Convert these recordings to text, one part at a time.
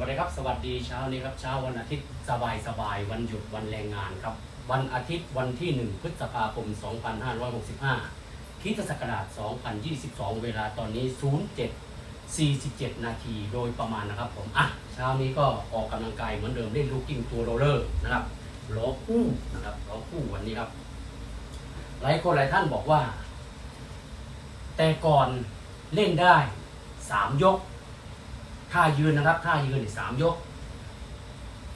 วัสดีครับ สวัสดีเช้านี้ครับเช้าวันอาทิตย์สบายสบายวันหยุดวันแรงงานครับ วันอาทิตย์วันที่ 1 พฤษภาคม 2565คริสตศักราช 2022 เวลาตอนนี้ 07 47 นาทีโดยประมาณนะครับผมอะเช้านี้ก็ออกกำลังกายเหมือนเดิมเล่นลูกกิ้งตัวโรลเลอร์นะครับล้อคู่นะครับล้อคู่วันนี้ครับ หลายคนหลายท่านบอกว่า แต่ก่อนเล่นได้สามยก ท่ายืนนะครับ ท่ายืนสามยก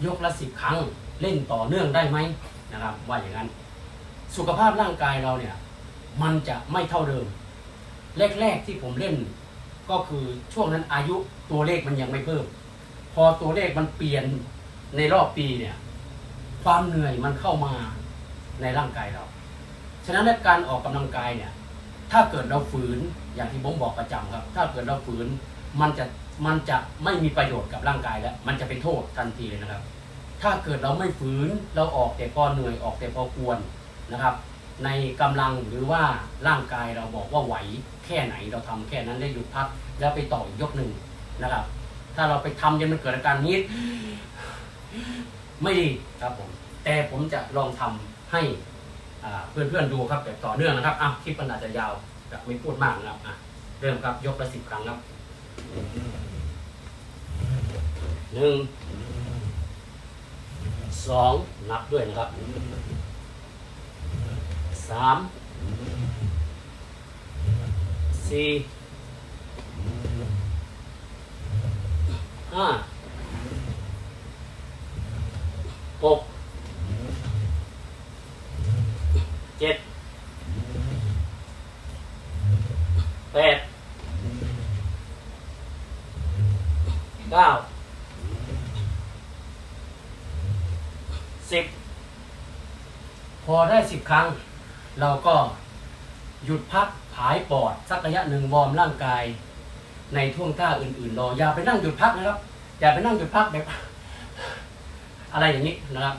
ยกละสิบครั้ง เล่นต่อเนื่องได้ไหมนะครับ ว่าอย่างนั้น สุขภาพร่างกายเราเนี่ย มันจะไม่เท่าเดิม แรกๆที่ผมเล่น ก็คือช่วงนั้นอายุตัวเลขมันยังไม่เพิ่ม พอตัวเลขมันเปลี่ยนในรอบปีเนี่ย ความเหนื่อยมันเข้ามาในร่างกายเรา ฉะนั้นการออกกำลังกายเนี่ย ถ้าเกิดเราฝืนอย่างที่ผมบอกประจำครับ ถ้าเกิดเราฝืน มันจะมันจะไม่มีประโยชน์กับร่างกายแล้ว มันจะเป็นโทษทันทีเลยนะครับ ถ้าเกิดเราไม่ฝืนเราออกแต่พอเหนื่อยออกแต่พอควรนะครับ ในกำลังหรือว่าร่างกายเราบอกว่าไหวแค่ไหนเราทำแค่นั้นได้หยุดพักแล้วไปต่ออีกยกหนึ่งนะครับ ถ้าเราไปทำจนมันเกิดอาการนี้ไม่ดีครับผม แต่ผมจะลองทำให้อ่าเพื่อนๆดูครับแบบต่อเนื่องนะครับอะคลิปมันอาจจะยาวแบบไม่พูดมากนะครับอะเริ่มครับยกละสิบครั้งครับ หนึ่งสองนับด้วยนะครับสามสี่ห้าหกเจ็ดแปด เก้าสิบพอได้สิบครั้ง เราก็หยุดพักผายปอด สักระยะหนึ่งวอร์มร่างกาย ในท่วงท่าอื่นๆรออย่าไปนั่งหยุดพักนะครับ อย่าไปนั่งหยุดพักแบบ อะไรอย่างนี้นะครับ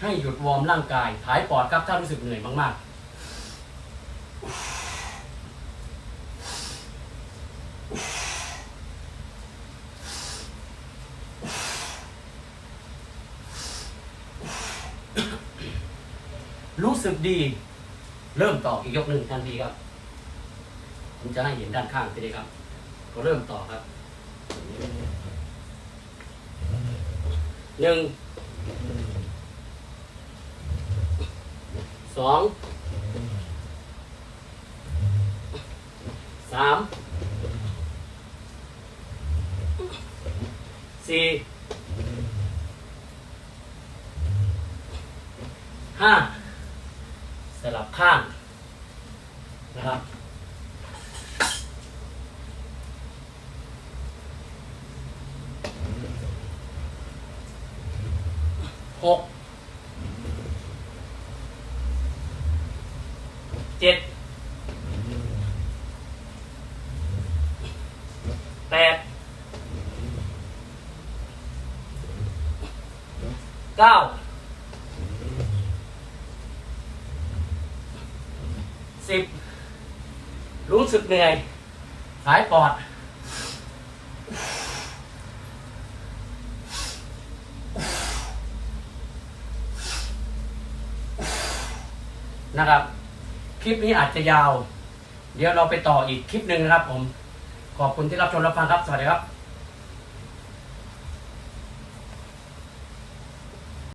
ให้หยุดวอร์มร่างกายผายปอดครับถ้ารู้สึกเหนื่อยมากๆ รู้สึกดี เริ่มต่ออีกยกหนึ่งทันทีครับ ผมจะให้เห็นด้านข้างทีนี้ครับ ก็เริ่มต่อครับหนึ่งสองสามสี่ห้า สลับข้างนะครับ หก เจ็ด แปด เก้า สิบรู้สึกเหนื่อยหายปอด นะครับ คลิปนี้อาจจะยาว เดี๋ยวเราไปต่ออีกคลิปหนึ่งนะครับผม ขอบคุณที่รับชมรับฟังครับ สวัสดีครับ